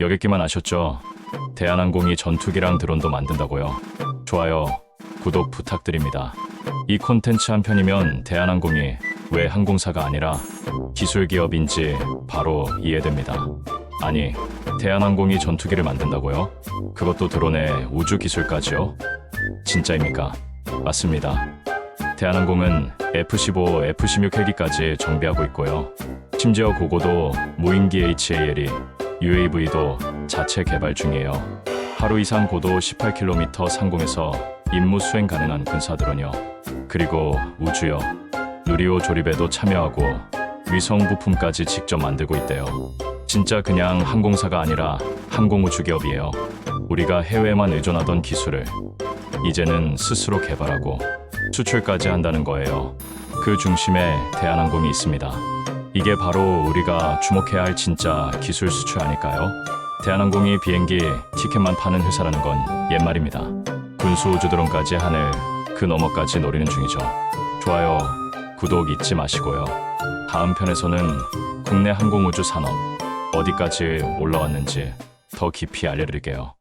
여객기만 아셨죠? 대한항공이 전투기랑 드론도 만든다고요. 좋아요, 구독 부탁드립니다. 이 콘텐츠 한 편이면 대한항공이 왜 항공사가 아니라 기술 기업인지 바로 이해됩니다. 아니, 대한항공이 전투기를 만든다고요? 그것도 드론에 우주 기술까지요? 진짜입니까? 맞습니다. 대한항공은 F-15, F-16 헬기까지 정비하고 있고요. 심지어 고고도 무인기 HAL이 UAV도 자체 개발 중이에요. 하루 이상 고도 18km 상공에서 임무 수행 가능한 군사 드론이요. 그리고 우주요. 누리호 조립에도 참여하고 위성 부품까지 직접 만들고 있대요. 진짜 그냥 항공사가 아니라 항공우주 기업이에요. 우리가 해외에만 의존하던 기술을 이제는 스스로 개발하고 수출까지 한다는 거예요. 그 중심에 대한항공이 있습니다. 이게 바로 우리가 주목해야 할 진짜 기술 수출 아닐까요? 대한항공이 비행기 티켓만 파는 회사라는 건 옛말입니다. 군수 우주 드론까지 하늘 그 너머까지 노리는 중이죠. 좋아요, 구독 잊지 마시고요. 다음 편에서는 국내 항공우주 산업 어디까지 올라왔는지 더 깊이 알려드릴게요.